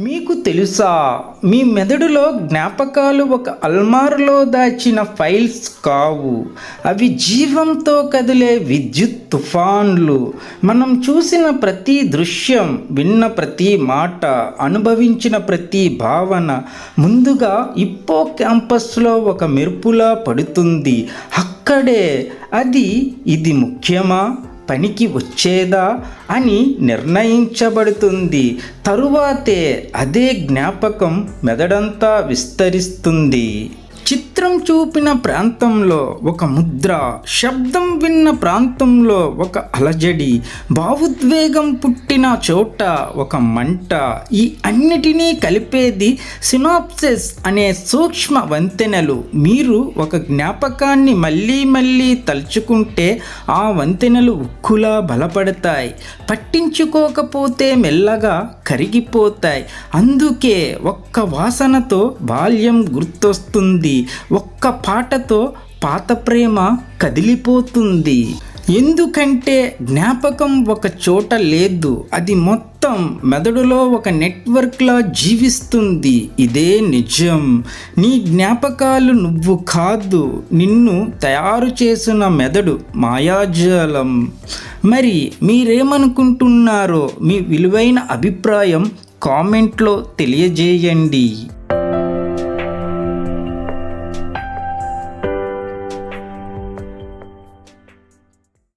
మీకు తెలుసా? మీ మెదడులో జ్ఞాపకాలు ఒక అల్మారులో దాచిన ఫైల్స్ కావు. అవి జీవంతో కదిలే విద్యుత్ తుఫాన్లు. మనం చూసిన ప్రతి దృశ్యం విన్న ప్రతి మాట అనుభవించిన ప్రతి భావన ముందుగా ఇప్పో క్యాంపస్లో ఒక మెరుపులా పడుతుంది. అక్కడే. అది ఇది ముఖ్యమా? పనికి వచ్చేదా అని నిర్ణయించబడుతుంది. తరువాతే అదే జ్ఞాపకం మెదడంతా విస్తరిస్తుంది. చిత్రం చూపిన ప్రాంతంలో ఒక ముద్ర శబ్దం విన్న ప్రాంతంలో ఒక అలజడి భావోద్వేగం పుట్టిన చోట ఒక మంట. ఈ అన్నిటినీ కలిపేది సినాప్సిస్ అనే సూక్ష్మ వంతెనలు. మీరు ఒక జ్ఞాపకాన్ని మళ్ళీ మళ్ళీ తలుచుకుంటే ఆ వంతెనలు ఉక్కులా బలపడతాయి. పట్టించుకోకపోతే మెల్లగా కరిగిపోతాయి. అందుకే ఒక్క వాసనతో బాల్యం గుర్తొస్తుంది. ఒక్క పాటతో పాత ప్రేమ కదిలిపోతుంది. ఎందుకంటే జ్ఞాపకం ఒక చోట లేదు అది మొత్తం మెదడులో ఒక నెట్వర్క్లా జీవిస్తుంది. ఇదే నిజం. నీ జ్ఞాపకాలు నువ్వు కాదు నిన్ను తయారు చేసిన మెదడు మాయాజాలం. మరి మీరేమనుకుంటున్నారో మీ విలువైన అభిప్రాయం కామెంట్లో తెలియజేయండి.